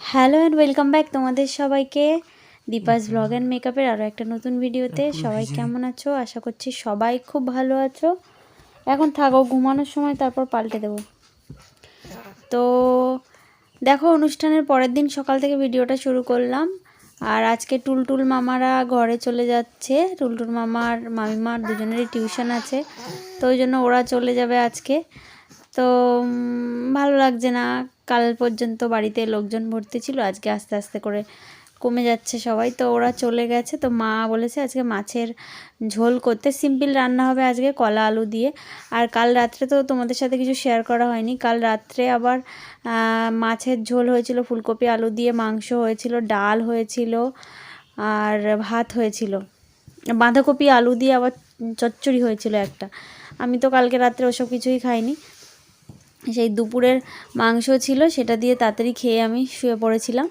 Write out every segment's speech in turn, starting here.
Hello and welcome back তোমাদের সবাইকে Deepa's blog and মেকআপের আরও একটা নতুন ভিডিওতে সবাই কেমন আছো? আশা করছি সবাই খুব ভালো আছো। এখন থাকো ঘুমানোর সময় তারপর পাল্টে দেবো। তো দেখো অনুষ্ঠানের পরের দিন সকাল থেকে ভিডিওটা শুরু করলাম। আর আজকে টুলটুল মামারা ঘরে চলে যাচ্ছে। টুলটুল মামার মামিমার দুজনেরই টিউশন আছে। তো ওই জন্য ওরা চলে যাবে আজকে। তো ভালো লাগছে না। কাল পর্যন্ত বাড়িতে লোকজন ভর্তি ছিল, আজকে আস্তে আস্তে করে কমে যাচ্ছে সবাই। তো ওরা চলে গেছে। তো মা বলেছে আজকে মাছের ঝোল করতে। সিম্পল রান্না হবে আজকে কলা আলু দিয়ে। আর কাল রাত্রে তো তোমাদের সাথে কিছু শেয়ার করা হয়নি। কাল রাত্রে আবার মাছের ঝোল হয়েছিল, ফুলকপি আলু দিয়ে, মাংস হয়েছিল, ডাল হয়েছিল, আর ভাত হয়েছিল। বাঁধাকপি আলু দিয়ে আবার চচ্চড়ি হয়েছিল একটা। আমি তো কালকে রাত্রে ওসব কিছুই খাইনি। সেই দুপুরের মাংস ছিল, সেটা দিয়ে তাড়াতাড়ি খেয়ে আমি শুয়ে পড়েছিলাম।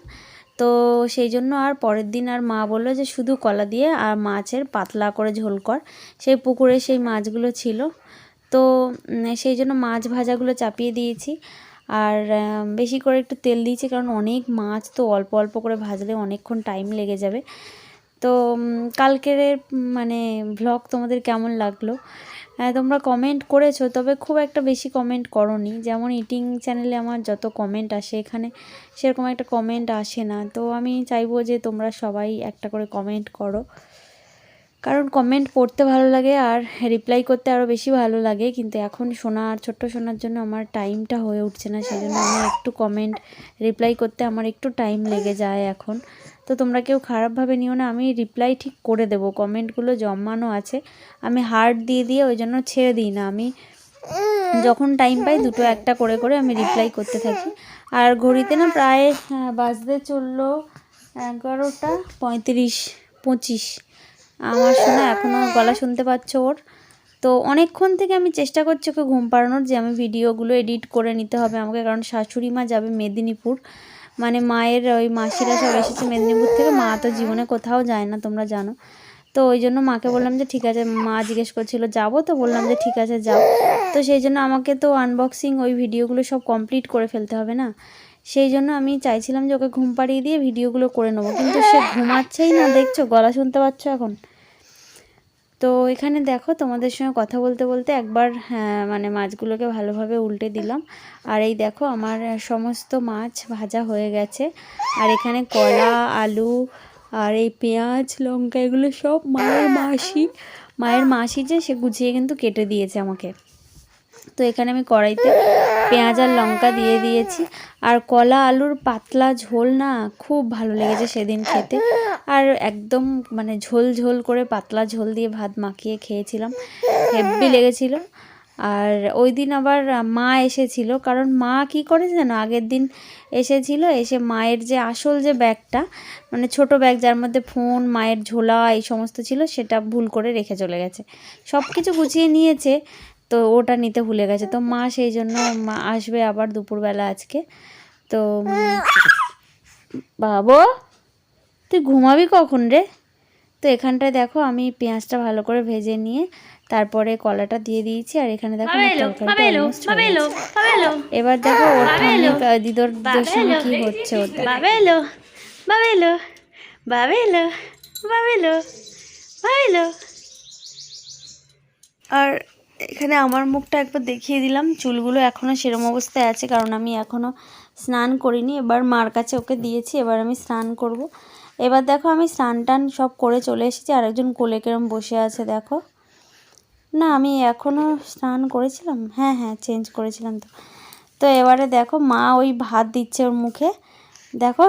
তো সেই জন্য আর পরের দিন আর মা বলল যে শুধু কলা দিয়ে আর মাছের পাতলা করে ঝোল কর। সেই পুকুরে সেই মাছগুলো ছিল। তো সেই জন্য মাছ ভাজাগুলো চাপিয়ে দিয়েছি। আর বেশি করে একটু তেল দিয়েছি কারণ অনেক মাছ তো অল্প অল্প করে ভাজলে অনেকক্ষণ টাইম লেগে যাবে। তো কালকের মানে ভ্লগ তোমাদের কেমন লাগল? হ্যাঁ তোমরা কমেন্ট করেছ, তবে খুব একটা বেশি কমেন্ট করনি। যেমন ইটিং চ্যানেলে আমার যত কমেন্ট আসে, এখানে সেরকম একটা কমেন্ট আসে না। তো আমি চাইব যে তোমরা সবাই একটা করে কমেন্ট করো। কারণ কমেন্ট পড়তে ভালো লাগে আর রিপ্লাই করতে আরও বেশি ভালো লাগে। কিন্তু এখন শোনা আর ছোট্ট শোনার জন্য আমার টাইমটা হয়ে উঠছে না সেই জন্য আমি একটু কমেন্ট রিপ্লাই করতে আমার একটু টাইম লেগে যায় এখন। তো তোমরা কেউ খারাপভাবে নিও না, আমি রিপ্লাই ঠিক করে দেবো। কমেন্টগুলো জমানো আছে। আমি হার্ট দিয়ে দিয়ে ওই জন্য ছেড়ে দিই না। আমি যখন টাইম পাই দুটো একটা করে করে আমি রিপ্লাই করতে থাকি। আর ঘড়িতে না প্রায় বাজতে চলল এগারোটা পঁয়ত্রিশ পঁচিশ। আমার শোনা এখনও গলা শুনতে পাচ্ছ ওর। তো অনেকক্ষণ থেকে আমি চেষ্টা করছি ওকে ঘুম পাড়ানোর যে আমি ভিডিওগুলো এডিট করে নিতে হবে আমাকে, কারণ শাশুড়ি মা যাবে মেদিনীপুর। মানে মায়ের ওই মাসিরা সব এসেছে মেদিনীপুর থেকে, মা তো জীবনে কোথাও যায় না, তোমরা জানো। তো ওই জন্য মাকে বললাম যে, ঠিক আছে। মা জিজ্ঞেস করছিল, যাব? তো বললাম যে, ঠিক আছে, যাও। তো সেই জন্য আমাকে তো আনবক্সিং ওই ভিডিওগুলো সব কমপ্লিট করে ফেলতে হবে না? সেই জন্য আমি চাইছিলাম যে, ওকে ঘুম পাড়িয়ে দিয়ে ভিডিওগুলো করে নেব। কিন্তু সে ঘুমাচ্ছেই না, দেখছ? গলা শুনতে পাচ্ছ এখন? তো এখানে দেখো তোমাদের সঙ্গে কথা বলতে বলতে একবার হ্যাঁ, মানে মাছগুলোকে ভালোভাবে উল্টে দিলাম। আর এই দেখো আমার সমস্ত মাছ ভাজা হয়ে গেছে। আর এখানে কলা আলু আর এই পেঁয়াজ লঙ্কা এগুলো সব মায়ের মাসি মায়ের মাসি যে সে গুছিয়ে কিন্তু কেটে দিয়েছে আমাকে। তো এখানে আমি কড়াইতে পেঁয়াজ আর লঙ্কা দিয়ে দিয়েছি। আর কলা আলুর পাতলা ঝোল না খুব ভালো লেগেছে সেদিন খেতে। আর একদম মানে ঝোল ঝোল করে পাতলা ঝোল দিয়ে ভাত মাখিয়ে খেয়েছিলাম। হেব্বি লেগেছিল। আর ওই দিন আবার মা এসেছিল। কারণ মা কি করে জানো? আগের দিন এসেছিল, এসে মায়ের যে আসল যে ব্যাগটা মানে ছোট ব্যাগ যার মধ্যে ফোন, মায়ের ঝোলা, এই সমস্ত ছিল, সেটা ভুল করে রেখে চলে গেছে। সব কিছু গুছিয়ে নিয়েছে। তো ওটা নিতে ভুলে গেছে। তো মা সেই জন্য মা আসবে আবার দুপুরবেলা আজকে। তো বাবু তুই ঘুমাবি কখন রে? তো এখানটায় দেখো আমি পেঁয়াজটা ভালো করে ভেজে নিয়ে তারপরে কলাটা দিয়ে দিয়েছি আর এখানে দেখো। এবার দেখো ওর দিদর দিদর সঙ্গে কি হচ্ছে ওটা। বাবেলো বাবেলো বাবেলো বাবেলো বাবেলো আর এখানে আমার মুখটা একবার দেখিয়ে দিলাম। চুলগুলো এখনও সেরম অবস্থায় আছে, কারণ আমি এখনও স্নান করিনি। এবার মার কাছে ওকে দিয়েছি, এবার আমি স্নান করব। এবার দেখো আমি স্নান টান সব করে চলে এসেছি, আরেকজন কোলে কেরম বসে আছে দেখো। না, আমি এখনও স্নান করেছিলাম? হ্যাঁ হ্যাঁ চেঞ্জ করেছিলাম তো। তো এবারে দেখো মা ওই ভাত দিচ্ছে ওর মুখে। দেখো,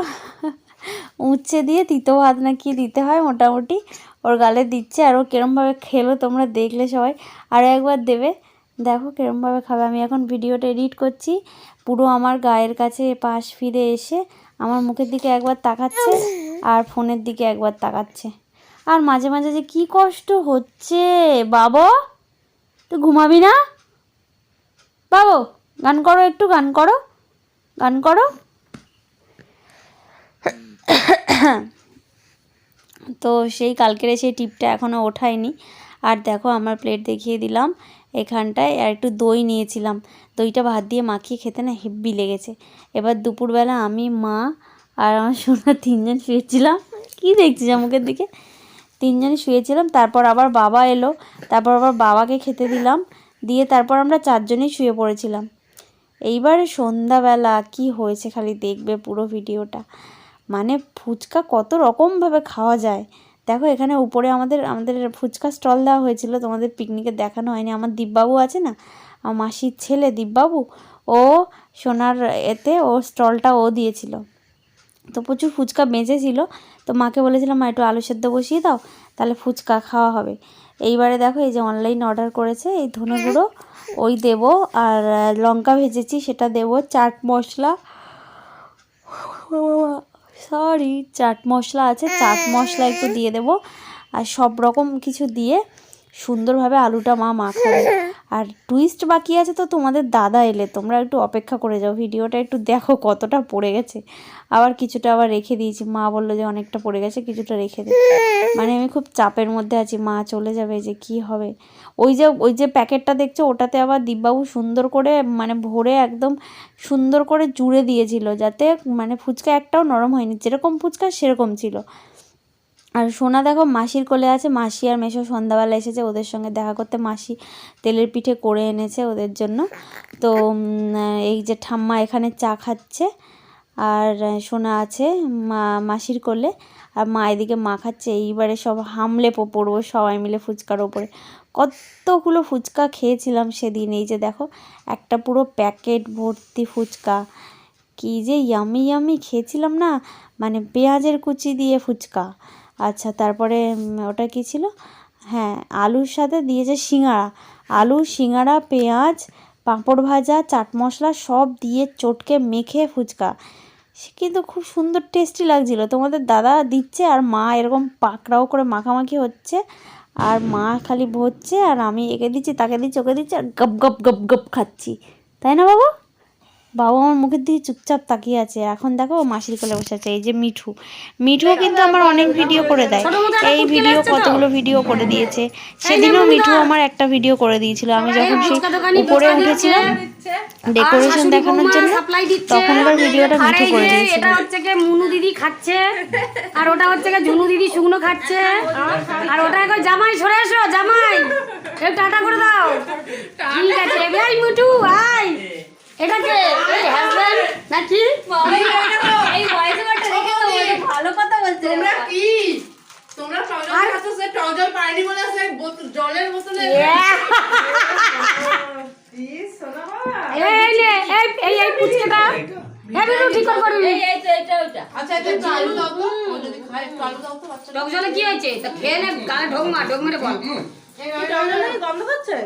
উচ্ছে দিয়ে তিতো ভাত না কি দিতে হয় মোটামুটি। ওর গালে দিচ্ছে আর ও কিরমভাবে খেলো তোমরা দেখলে সবাই। আরও একবার দেবে, দেখো কিরমভাবে খাবে। আমি এখন ভিডিওটা এডিট করছি, পুরো আমার গায়ের কাছে পাশ ফিরে এসে আমার মুখের দিকে একবার তাকাচ্ছে আর ফোনের দিকে একবার তাকাচ্ছে। আর মাঝে মাঝে যে কি কষ্ট হচ্ছে, বাবা, তুই ঘুমাবি না? বাবু, গান করো, একটু গান করো গান করো। তো সেই কালকের সেই টিপটা এখনও ওঠায়নি। আর দেখো আমার প্লেট দেখিয়ে দিলাম এখানটায়, আর একটু দই নিয়েছিলাম। দইটা ভাত দিয়ে মাখিয়ে খেতে না হেব্বি লেগেছে। এবার দুপুরবেলা আমি, মা আর আমার সোনা তিনজন শুয়েছিলাম। কি দেখছিস মুখের দিকে? তিনজন শুয়েছিলাম, তারপর আবার বাবা এলো, তারপর আবার বাবাকে খেতে দিলাম, দিয়ে তারপর আমরা চারজনেই শুয়ে পড়েছিলাম। এইবার সন্ধ্যাবেলা কি হয়েছে খালি দেখবে পুরো ভিডিওটা। মানে ফুচকা কত রকমভাবে খাওয়া যায়। দেখো এখানে উপরে আমাদের আমাদের ফুচকা স্টল দেওয়া হয়েছিল, তোমাদের পিকনিকে দেখানো হয়নি। আমার দীপবাবু আছে না? আমার মাসির ছেলে দীপবাবু ও সোনার এতে ও স্টলটা ও দিয়েছিল। তো প্রচুর ফুচকা বেঁচেছিল। তো মাকে বলেছিলাম, মা, একটু আলু সেদ্ধ বসিয়ে দাও, তাহলে ফুচকা খাওয়া হবে। এইবারে দেখো, এই যে অনলাইন অর্ডার করেছে, এই ধনে গুঁড়ো, ওই দেবো, আর লঙ্কা ভেজেছি, সেটা দেবো, চাট মশলা সরি, চাট মশলা আছে, চাট মশলা একটু দিয়ে দেবো। আর সব রকম কিছু দিয়ে সুন্দরভাবে আলুটা মা মাখাবে। আর টুইস্ট বাকি আছে তো তোমাদের দাদা এলে, তোমরা একটু অপেক্ষা করে যাও, ভিডিওটা একটু দেখো কতটা পড়ে গেছে। আবার কিছুটা আবার রেখে দিয়েছি, মা বলল যে অনেকটা পড়ে গেছে, কিছুটা রেখে দে। মানে আমি খুব চাপের মধ্যে আছি, মা চলে যাবে যে কি হবে। ওই যে ওই যে প্যাকেটটা দেখছ, ওটাতে আবার দীপবাবু সুন্দর করে মানে ভরে একদম সুন্দর করে জুড়ে দিয়েছিল, যাতে মানে ফুচকা একটাও নরম হয়নি, যেরকম ফুচকা সেরকম ছিল। আর সোনা দেখো, মাসির কোলে আছে। মাসি আর মেশো সন্ধ্যাবেলা এসেছে ওদের সঙ্গে দেখা করতে। মাসি তেলের পিঠে করে এনেছে ওদের জন্য। তো এই যে ঠাম্মা এখানে চা খাচ্ছে আর সোনা আছে মা, মাসির কোলে। আর মা এদিকে মা খাচ্ছে। এইবারে সব হামলে পড়ব সবাই মিলে ফুচকার ওপরে। কতগুলো ফুচকা খেয়েছিলাম সেদিন। এই যে দেখো, একটা পুরো প্যাকেট ভর্তি ফুচকা। কি যে ইয়ামি ইয়ামি খেয়েছিলাম না? মানে পেঁয়াজের কুচি দিয়ে ফুচকা। আচ্ছা তারপরে ওটা কি ছিল? হ্যাঁ আলুর সাথে দিয়েছে সিঙ্গাড়া আলু সিঙ্গাড়া পেঁয়াজ, পাঁপড় ভাজা, চাট মশলা সব দিয়ে চটকে মেখে ফুচকা। সে কিন্তু খুব সুন্দর টেস্টি লাগছিল। তোমাদের দাদা দিচ্ছে আর মা এরকম পাকড়াও করে মাখামাখি হচ্ছে আর মা খালি ভরছে আর আমি একে দিচ্ছি, তাকে দিচ্ছি, ওকে দিচ্ছি আর গপ গপ গপ গপ খাচ্ছি। তাই না বাবা? বাবা আমার মুখের দিকে চুপচাপ তাকিয়ে আছে। এখন দেখো মাসির কোলে বসে আছে এই যে মিঠু। মিঠুও কিন্তু আমার অনেক ভিডিও করে দেয়। এই ভিডিও কতগুলো ভিডিও করে দিয়েছে। সেদিনও মিঠু আমার একটা ভিডিও করে দিয়েছিল। আমি যখন সেই উপরে উঠেছিলাম ডেকোরেশন দেখানোর জন্য তখন এবার ভিডিওটা মিঠু করে দিয়েছিল। এটা হচ্ছে কি মুনু দিদি খাচ্ছে। আর ওটা হচ্ছে কি ঝুনু দিদি শুকনো খাচ্ছে। আর ওটা কই জামাই সরে এসো জামাই। একটু টাটা করে দাও। ঠিক আছে এই আই এটা কে এই হাজবেন্ড নাকি এই ভয়েস ওভারটা দেখে তো ওই ভালো কথা বলছে তোমরা কি তোমরা টজল খাচ্ছ সে টজল পাইনি বলে সে জলের বোতলে ইস, সোনা বাবা। এই নে এই এই এই পুচকেটা এই বিটু ঠিক করে করবি আচ্ছা এটা একটু আলু দাও তো ও যদি খায় আলু দাও তো বাচ্চা টক জলে কি হয়েছে তা খেয়ে নে গালে ঢোক মা ঢোক মেরে বল গন্ধ পাচ্ছে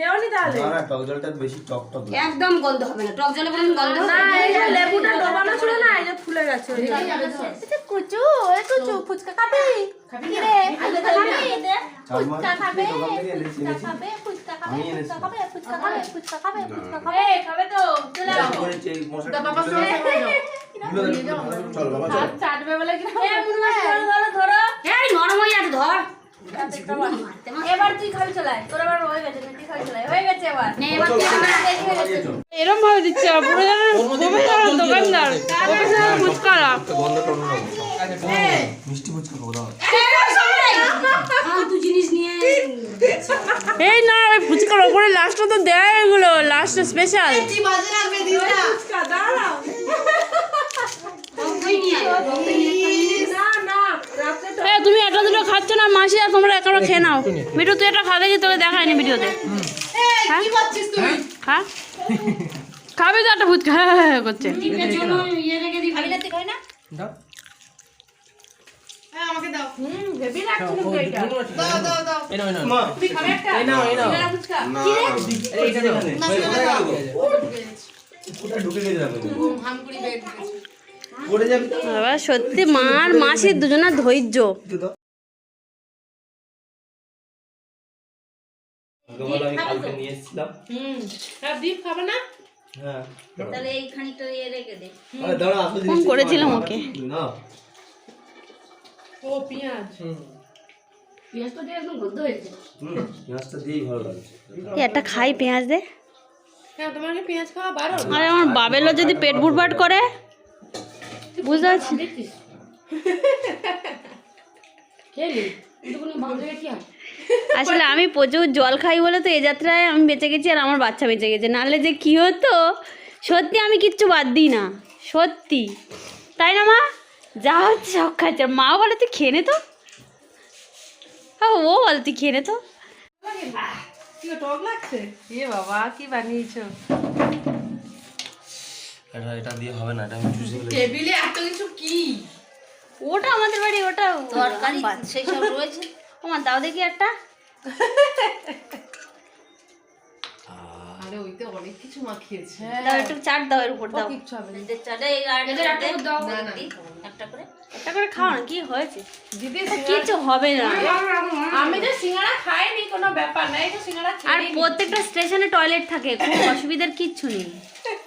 খেয়েও নি তাহলে? না না টক জলটা বেশি টক টক একদম গন্ধ হবে না টক জলে বলেন গন্ধ হবে। লেবুটা ডোবানো ছিল না এই যে ফুলে গেছে কুচু এ কুচু ফুচকা খাবি? কি রে ফুচকা খাবি এনেছি, এনেছি। ফুচকা খাবে? ফুচকা খাবে? ফুচকা খাবে? ফুচকা খাবে? খাবে? তো। চলে যা বাবা দাও, চল বাবা চল। চাটবে বলে কি এ মুনুমা ধরো ধরো। এই নরম হয়ে ধর। আবার হয়ে হয়ে ভাবে দিচ্ছে দোকানদার ফুচকারা মিষ্টি ফুচকা এই না ফুচকার ওপরে লাস্টে তো দেয় এগুলো। লাস্ট স্পেশাল তুমি একটা দুটো খাচ্ছ না মাসি আর তোমরা একা খেয়ে নাও মিঠু তুই এটা কি তোকে দেখায়নি ভিডিওতে হ্যাঁ হ্যাঁ খাবে তো একটা ফুচকা হ্যাঁ হ্যাঁ হ্যাঁ করছে ইয়ে ঢুকে গেছে। বাবা সত্যি মার মাসির দুজনের ধৈর্য। হ্যাঁ। ইয়ে আরে আসল ফোন করেছিলাম ওকে। পেঁয়াজ। একটা খাই পেঁয়াজ দে। হ্যাঁ আরে আমার বাবেলও যদি পেট বুটবাট করে বুঝতে পারছি আসলে আমি প্রচুর জল খাই বলে তো এ যাত্রায় আমি বেঁচে গেছি আর আমার বাচ্চা বেঁচে গেছে। নাহলে যে কী হতো? সত্যি আমি কিচ্ছু বাদ দিই না। সত্যি। তাই না মা? যা হচ্ছে সব খাচ্ছে। আর মা বলে তুই খেয়ে নে তো। হ্যাঁ ও বলে তুই খেয়ে নে তো। টক লাগছে? এ বাবা কি বানিয়েছো? এটা এটা দিয়ে হবে না এটা আমি চুষে টেবিলে এত কিছু কি? ওটা আমাদের বাড়ি ওটা তরকারি সেই সব রয়েছে। আমার দাও দেখি একটা। আরে ওইতে অনেক কিছু মাখিয়েছে। দাও একটু চাট দাও এর উপর দাও। কিচ্ছু হবে। না একটা করে দাও না, না, একটা করে। খাও না কি হয়েছে? দিদি কিছু হবে না। আমি তো সিঙ্গারা খাইনি কোনো ব্যাপার নাই। তো সিঙ্গারা আর প্রত্যেকটা স্টেশনে টয়লেট থাকে খুব অসুবিধার কিচ্ছু নেই।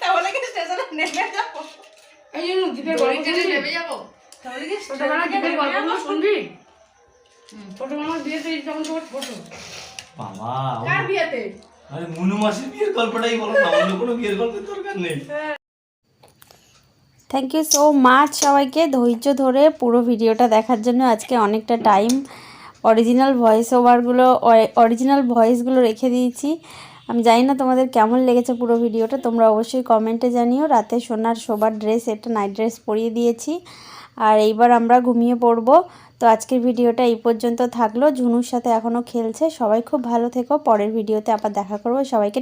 তাহলে কি স্টেশনে নেমে যাব? এই জন্য দ্বীপের গল্প শুনবি নেমে যাব? তাহলে কি ছোটবেলা দ্বীপের গল্পগুলো শুনবি? বিয়েতে যখন ছোট বাবা কার বিয়েতে? আরে মুনু মাসির বিয়ের গল্পটাই বলো না অন্য কোনো বিয়ের গল্পের দরকার নেই। থ্যাংক ইউ সো মাচ সবাইকে ধৈর্য ধরে পুরো ভিডিওটা দেখার জন্য আজকে অনেকটা টাইম অরিজিনাল ভয়েস ওভারগুলো অরিজিনাল ভয়েসগুলো রেখে দিয়েছি। আমি জানি না তোমাদের কেমন লেগেছে পুরো ভিডিওটা, তোমরা অবশ্যই কমেন্টে জানিও। রাতে সোনার শোবার ড্রেস একটা নাইট ড্রেস পরিয়ে দিয়েছি। আর এইবার আমরা ঘুমিয়ে পড়ব। তো আজকের ভিডিওটা এই পর্যন্ত থাকল। ঝুনুর সাথে এখনও খেলছে। সবাই খুব ভালো থেকো। পরের ভিডিওতে আবার দেখা করব। সবাইকে